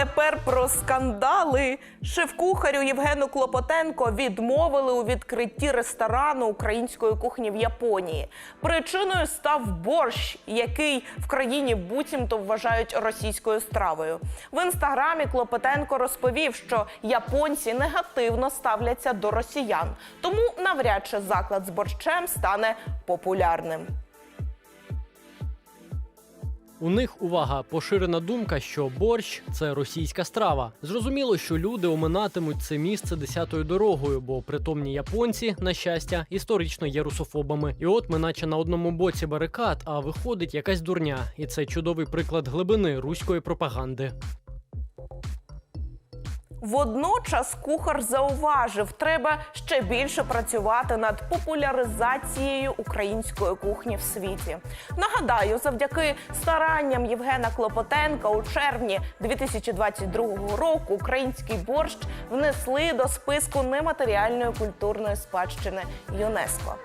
тепер про скандали. Шеф-кухарю Євгену Клопотенко відмовили у відкритті ресторану української кухні в Японії. Причиною став борщ, який в країні буцімто вважають російською стравою. В інстаграмі Клопотенко розповів, що японці негативно ставляться до росіян, тому навряд чи заклад з борщем стане популярним. У них увага, поширена думка, що борщ це російська страва. Зрозуміло, що люди оминатимуть це місце десятою дорогою, бо притомні японці, на щастя, історично є русофобами. І от ми, наче на одному боці барикад, а виходить якась дурня, і це чудовий приклад глибини руської пропаганди. Водночас кухар зауважив, треба ще більше працювати над популяризацією української кухні в світі. Нагадаю, завдяки старанням Євгена Клопотенка у червні 2022 року український борщ внесли до списку нематеріальної культурної спадщини ЮНЕСКО.